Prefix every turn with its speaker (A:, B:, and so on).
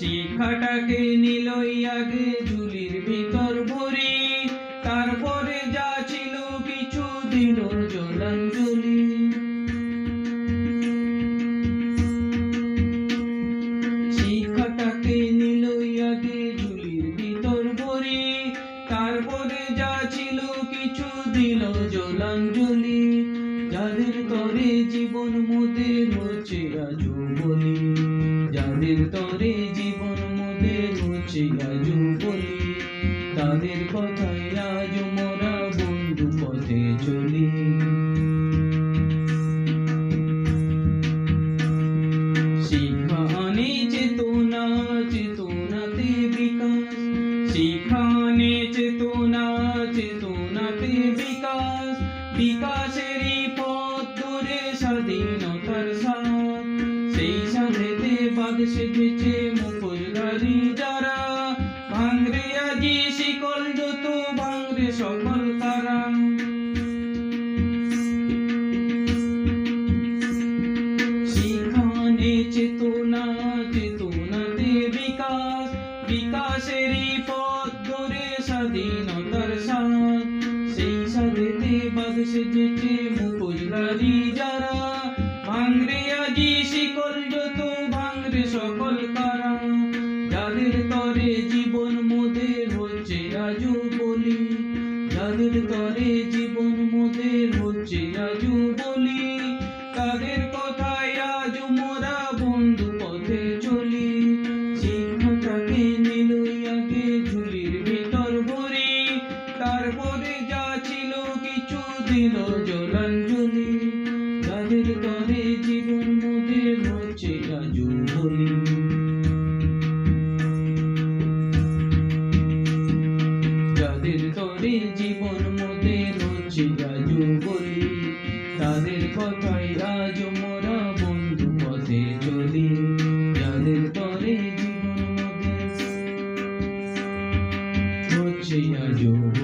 A: শিক্ষাটাকে নিলই আগে ভিতর ভরি। তারপরে যা ছিল কিছু জলাঞ্জলি। আগে ঝুলির ভিতর ভরি। তারপরে যা ছিল কিছু দিল জলাঞ্জলি। যাদের তরে জীবন মোদের হচ্ছে আজু বলি যাদের জীবন আজু বলি তাদের কথায় আজ মোরা বন্ধু পথে চলি। চেতনা পথ ধরে স্বাধীনতার সেই সাথেতে বাদ সেজেছে শিকল যত ভাঙরে সকল তারা। শিখানে চেতনা, চেতনাতে বিকাশ, বিকাশেরই পথ ধরে স্বাধীনতার সাথ সেই সাথেতে বাদ সেজেছে মুখোশধারী যারা ভাঙরে আজি শিকল যত ভাঙরে সকল কারা। যাদের তরে জীবন যাদের তরে জীবন মোদের হচ্ছে রাজু বলি? তাদের কথায় আজ মোরা বন্ধু পথে চলি? শিক্ষাটাকে নিলই আগে ঝুলির ভিতর ভরি। তারপরে যা ছিল কিছু দিল জলাঞ্জলি। তাদের তরে জীবন মোদের হচ্ছে রাজু বলি? মোদের হচ্ছে রাজু বলি